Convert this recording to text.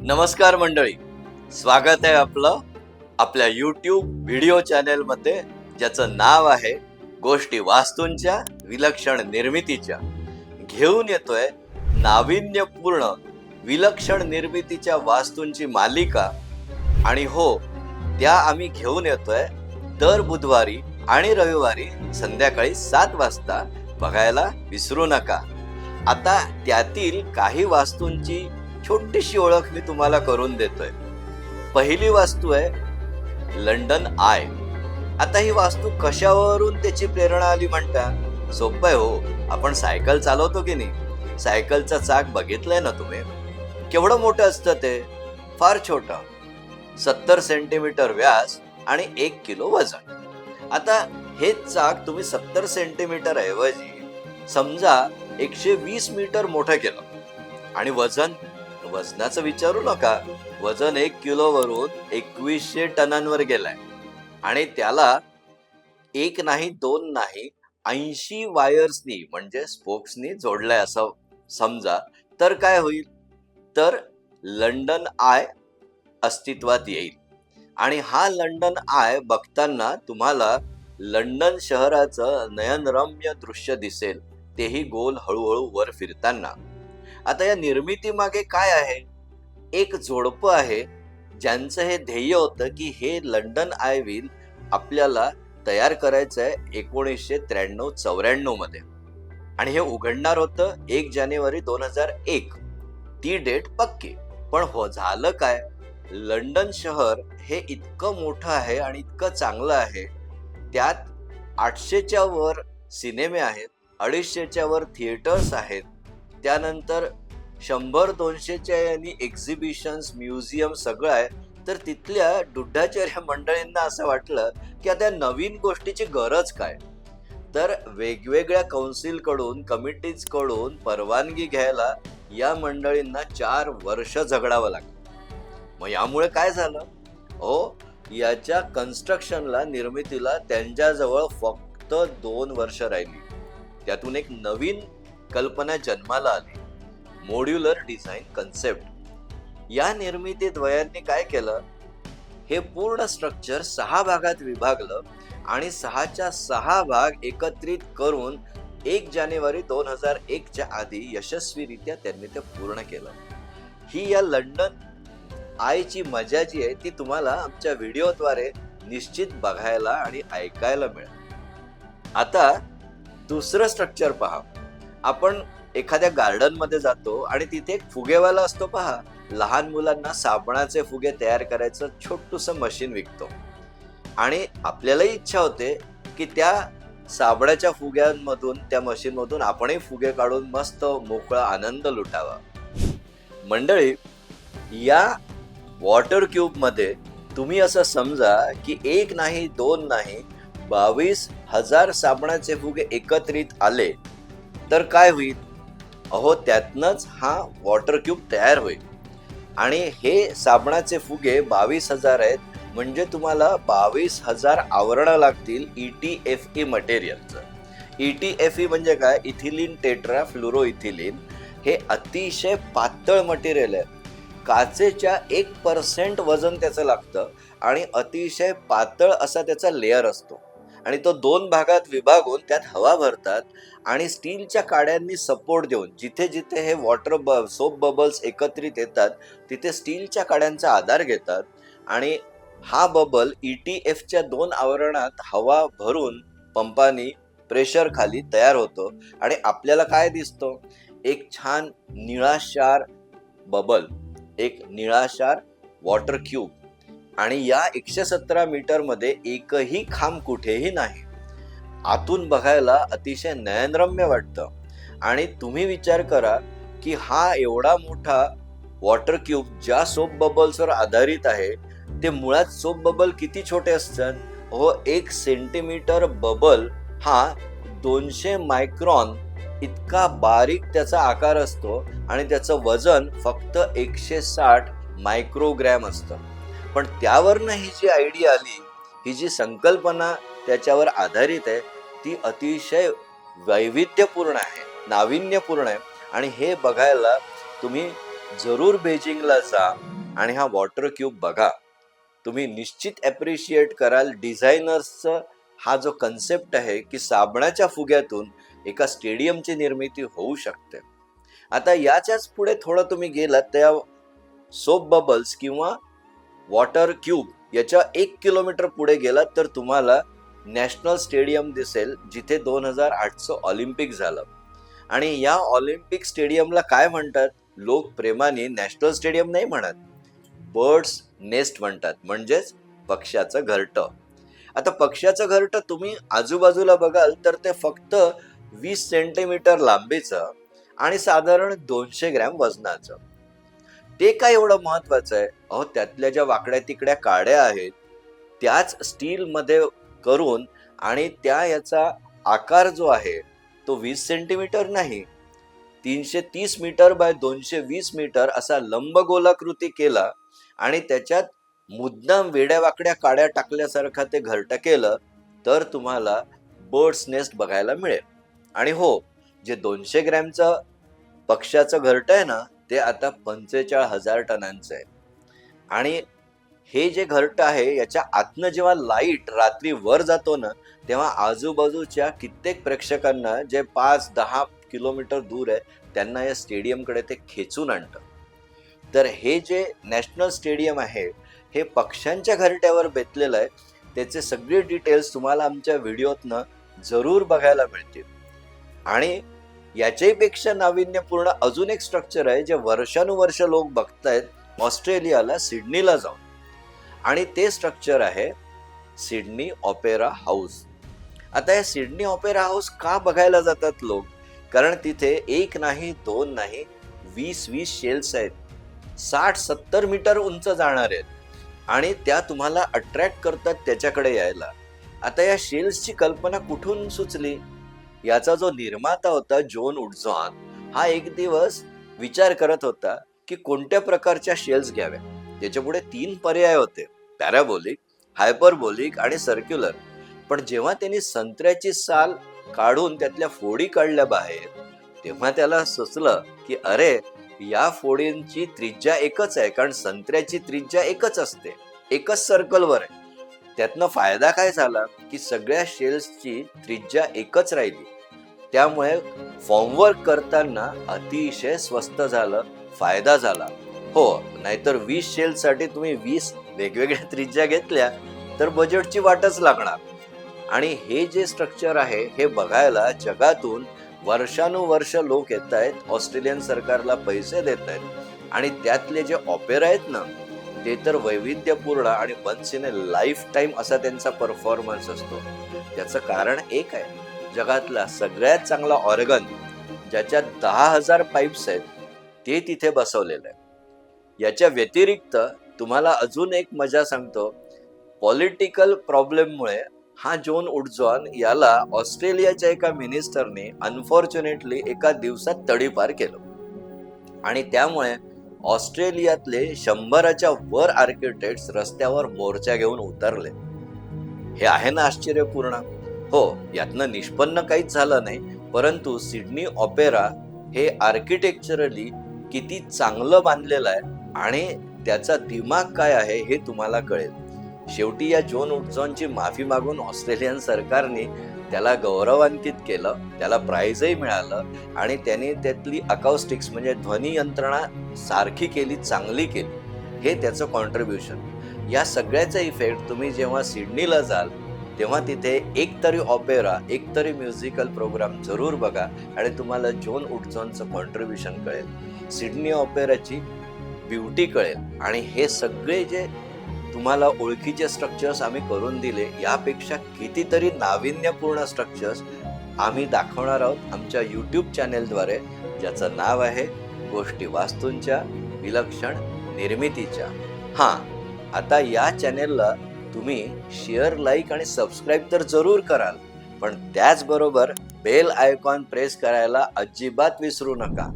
नमस्कार मंडळी. स्वागत आहे आपलं आपल्या यूट्यूब व्हिडिओ चॅनेलमध्ये ज्याचं नाव आहे गोष्टी वास्तूंच्या विलक्षण निर्मितीच्या. घेऊन येतोय नाविन्यपूर्ण विलक्षण निर्मितीच्या वास्तूंची मालिका. आणि हो त्या आम्ही घेऊन येतोय दर बुधवारी आणि रविवारी संध्याकाळी सात वाजता बघायला विसरू नका. आता त्यातील काही वास्तूंची छोटीशी ओळख मी तुम्हाला करून देतोय. पहिली वास्तू आहे लंडन आय. आता ही वास्तू कशावरून त्याची प्रेरणा आली म्हणता? सोपं आहे हो. आपण सायकल चालवतो की नाही? सायकलचा चाक बघितलंय ना तुम्ही? केवढं मोठं असतं ते? फार छोटं. सत्तर सेंटीमीटर व्यास आणि एक किलो वजन. आता हे चाक तुम्ही सत्तर सेंटीमीटर ऐवजी समजा एकशे वीस मीटर मोठं केलं. आणि वजन वजनाचं विचारू नका. वजन एक किलो वरून एकवीसशे टनांवर गेलाय. आणि त्याला एक नाही दोन नाही ऐंशी वायर्सनी म्हणजे स्पोक्सनी जोडलाय असं समजा तर काय होईल? तर लंडन आय अस्तित्वात येईल. आणि हा लंडन आय बघताना तुम्हाला लंडन शहराचं नयनरम्य दृश्य दिसेल. तेही गोल हळूहळू वर फिरताना. आता या निर्मिती मागे काय आहे? एक जोडपं आहे ज्यांचं हे ध्येय होतं की हे लंडन आय व्हील आपल्याला तयार करायचं आहे एकोणीसशे त्र्याण्णव चौऱ्याण्णवमध्ये. आणि हे उघडणार होतं एक जानेवारी दोन हजार एक. ती डेट पक्की. पण हो झालं काय? लंडन शहर हे इतकं मोठं आहे आणि इतकं चांगलं आहे. त्यात आठशेच्या वर सिनेमे आहेत अडीचशेच्या वर थिएटर्स आहेत. त्यानंतर शंभर दोनशेच्या यांनी एक्झिबिशन्स म्युझियम सगळं आहे. तर तिथल्या डुड्डाचार्य मंडळींना असं वाटलं की आता नवीन गोष्टीची गरज काय? तर वेगवेगळ्या कौन्सिलकडून कमिटीजकडून परवानगी घ्यायला या मंडळींना चार वर्ष झगडावं लागलं. मग यामुळे काय झालं? हो याच्या कन्स्ट्रक्शनला निर्मितीला त्यांच्याजवळ फक्त दोन वर्ष राहिली. त्यातून एक नवीन कल्पना जन्माला आली. मॉड्युलर डिझाईन कन्सेप्ट या निर्मिती द्वयांनी काय केलं? हे पूर्ण स्ट्रक्चर सहा भागात विभागलं आणि सहाच्या सहा भाग एकत्रित करून एक जानेवारी दोन हजार एकच्या आधी यशस्वीरित्या त्यांनी ते पूर्ण केलं. ही या लंडन आयची मजा जी आहे ती तुम्हाला आमच्या व्हिडिओद्वारे निश्चित बघायला आणि ऐकायला मिळेल. आता दुसरं स्ट्रक्चर पहा. आपण एखाद्या गार्डनमध्ये जातो आणि तिथे एक फुगेवाला असतो पहा. लहान मुलांना साबणाचे फुगे तयार करायचं छोटूस मशीन विकतो. आणि आपल्यालाही इच्छा होते की त्या साबणाच्या फुग्यांमधून त्या मशीनमधून आपणही फुगे काढून मस्त मोकळा आनंद लुटावा. मंडळी या वॉटर क्यूबमध्ये तुम्ही असं समजा की एक नाही दोन नाही बावीस हजार साबणाचे फुगे एकत्रित आले तर काय होईल? अहो त्यातनंच हा वॉटर क्यूब तयार होईल. आणि हे साबणाचे फुगे बावीस हजार आहेत म्हणजे तुम्हाला बावीस हजार आवरणं लागतील ई टी एफ ई मटेरियलचं ई टी एफ ई म्हणजे काय? इथिलिन टेट्रा फ्लुरो इथिलिन हे अतिशय पातळ मटेरियल आहे. काचेच्या एक पर्सेंट वजन त्याचं लागतं आणि अतिशय पातळ असा त्याचा लेअर असतो. आणि तो दोन भागात विभागून त्यात हवा भरतात आणि स्टीलच्या काड्यांनी सपोर्ट देऊन जिथे जिथे हे वॉटर ब सोप बबल्स एकत्रित येतात तिथे स्टीलच्या काड्यांचा आधार घेतात आणि हा बबल ई टी एफच्या दोन आवरणात हवा भरून पंपानी प्रेशर खाली तयार होतो आणि आपल्याला काय दिसतो? एक छान निळाशार बबल एक निळाशार वॉटर क्यूब आणि या एकशे सतरा मीटरमध्ये एकही खांब कुठेही नाही. आतून बघायला अतिशय नयनरम्य वाटतं. आणि तुम्ही विचार करा की हा एवढा मोठा वॉटर क्यूब ज्या सोप बबल्सवर आधारित आहे ते मुळात सोप बबल किती छोटे असतात? हो एक सेंटीमीटर बबल हा दोनशे मायक्रॉन इतका बारीक त्याचा आकार असतो आणि त्याचं वजन फक्त एकशे साठ मायक्रोग्रॅम असतं. पण त्यावरनं ही जी आयडिया आली ही जी संकल्पना त्याच्यावर आधारित आहे ती अतिशय वैविध्यपूर्ण आहे नाविन्यपूर्ण आहे. आणि हे बघायला तुम्ही जरूर बेजिंगला जा आणि हा वॉटर क्यूब बघा. तुम्ही निश्चित ॲप्रिशिएट कराल डिझायनर्सचं हा जो कन्सेप्ट आहे की साबणाच्या फुग्यातून एका स्टेडियमची निर्मिती होऊ शकते. आता याच्याच पुढे थोडं तुम्ही गेलात त्या सोप बबल्स किंवा वॉटर क्यूब याच्या एक किलोमीटर पुढे गेलात तर तुम्हाला नॅशनल स्टेडियम दिसेल जिथे दोन हजार आठचं ऑलिम्पिक झालं. आणि या ऑलिम्पिक स्टेडियमला काय म्हणतात? लोक प्रेमाने नॅशनल स्टेडियम नाही म्हणत बर्ड्स नेस्ट म्हणतात म्हणजेच पक्ष्याचं घरटं. आता पक्ष्याचं घरटं तुम्ही आजूबाजूला बघाल तर ते फक्त वीस सेंटीमीटर लांबीचं आणि साधारण दोनशे ग्रॅम वजनाचं. ते काय एवढं महत्वाचं आहे? अहो त्यातल्या ज्या वाकड्या तिकड्या काड्या आहेत त्याच स्टीलमध्ये करून आणि त्या याचा आकार जो आहे तो वीस सेंटीमीटर नाही. तीनशे तीस मीटर बाय दोनशे वीस मीटर असा लंबगोलाकृती केला आणि त्याच्यात मुद्दाम वेड्या वाकड्या काड्या टाकल्यासारखा ते घरटं केलं तर तुम्हाला बर्ड्स नेस्ट बघायला मिळेल. आणि हो जे दोनशे ग्रॅमचं पक्ष्याचं घरटं आहे ना ते आता पंचेचाळ हजार टनांचं आहे. आणि हे जे घरटं आहे याच्या आतनं जेव्हा लाइट रात्री वर जातो ना तेव्हा आजूबाजूच्या कित्येक प्रेक्षकांना जे पाच दहा किलोमीटर दूर आहे त्यांना या स्टेडियमकडे ते खेचून आणतं. तर हे जे नॅशनल स्टेडियम आहे हे पक्ष्यांच्या घरट्यावर बेतलेलं आहे त्याचे सगळे डिटेल्स तुम्हाला आमच्या व्हिडिओतनं जरूर बघायला मिळतील. आणि याच्याहीपेक्षा नाविन्यपूर्ण अजून एक स्ट्रक्चर आहे जे वर्षानुवर्ष लोक बघतायत ऑस्ट्रेलियाला सिडनीला जाऊन. आणि ते स्ट्रक्चर आहे सिडनी ऑपेरा हाऊस. आता या सिडनी ऑपेरा हाऊस का बघायला जातात लोक? कारण तिथे एक नाही दोन नाही वीस वीस शेल्स आहेत. साठ सत्तर मीटर उंच जाणार आहेत. आणि त्या तुम्हाला अट्रॅक्ट करतात त्याच्याकडे यायला. आता या शेल्सची कल्पना कुठून सुचली? याचा जो निर्माता होता जोन उडझॉन हा एक दिवस विचार करत होता की कोणत्या प्रकारच्या शेल्स घ्याव्या. त्याच्यापुढे तीन पर्याय होते. पॅराबोलिक हायपरबोलिक आणि सर्क्युलर. पण जेव्हा त्यांनी संत्र्याची साल काढून त्यातल्या फोडी काढल्या बाहेर तेव्हा त्याला सुचलं की अरे या फोडींची त्रिज्या एकच आहे कारण संत्र्याची त्रिज्या एकच असते. एकच सर्कलवर आहे. त्यातनं फायदा काय झाला की सगळ्या शेल्सची त्रिज्या एकच राहिली. त्यामुळे फॉर्मवर्क करताना अतिशय स्वस्त झालं फायदा झाला. हो नाहीतर वीस शेल्ससाठी तुम्ही वीस वेगवेगळ्या त्रिज्या घेतल्या तर बजेटची वाटच लागणार. आणि हे जे स्ट्रक्चर आहे हे बघायला जगातून वर्षानुवर्ष लोक येत आहेत ऑस्ट्रेलियन सरकारला पैसे देत आहेत आणि त्यातले जे ऑपेरा आहेत ना ते तर वैविध्यपूर्ण आणि once in a lifetime असा त्यांचा परफॉर्मन्स असतो. त्याचं कारण एक आहे जगातला सगळ्यात चांगला ऑर्गन ज्याच्यात दहा हजार पाईप्स आहेत ते तिथे बसवलेलं आहे. याच्या व्यतिरिक्त तुम्हाला अजून एक मजा सांगतो पॉलिटिकल प्रॉब्लेममुळे हा जोन उडजॉन याला ऑस्ट्रेलियाच्या एका मिनिस्टरने अनफॉर्च्युनेटली एका दिवसात तडीपार केलं. आणि त्यामुळे ऑस्ट्रेलियातले शंभराच्या वर आर्किटेक्ट्स रस्त्यावर मोर्चा घेऊन उतरले. हे आहे ना आश्चर्यपूर्ण? हो यातनं निष्पन्न काहीच झालं नाही परंतु सिडनी ऑपेरा हे आर्किटेक्चरली किती चांगलं बांधलेलं आहे आणि त्याचा दिमाग काय आहे हे तुम्हाला कळेल. शेवटी या जोन उडझॉनची माफी मागून ऑस्ट्रेलियन सरकारने त्याला गौरवान्वित केलं त्याला प्राईजही मिळालं आणि त्याने त्यातली अकाउस्टिक्स म्हणजे ध्वनी यंत्रणा सारखी केली चांगली केली. हे त्याचं कॉन्ट्रीब्युशन या सगळ्याचा इफेक्ट तुम्ही जेव्हा सिडनीला जाल तेव्हा तिथे एक तरी ऑपेरा एक तरी म्युझिकल प्रोग्राम जरूर बघा आणि तुम्हाला जोन उडझॉनचं कॉन्ट्रीब्युशन कळेल. सिडनी ऑपेराची ब्युटी कळेल आणि हे सगळे जे तुम्हाला ओळखीचे स्ट्रक्चर्स आम्ही करून दिले यापेक्षा कितीतरी नाविन्यपूर्ण स्ट्रक्चर्स आम्ही दाखवणार आहोत आमच्या यूट्यूब चॅनेलद्वारे ज्याचं नाव आहे गोष्टी वास्तूंच्या विलक्षण निर्मितीच्या. हां आता या चॅनेलला तुम्ही शेअर लाईक आणि सबस्क्राईब तर जरूर कराल पण त्याचबरोबर बेल आयकॉन प्रेस करायला अजिबात विसरू नका.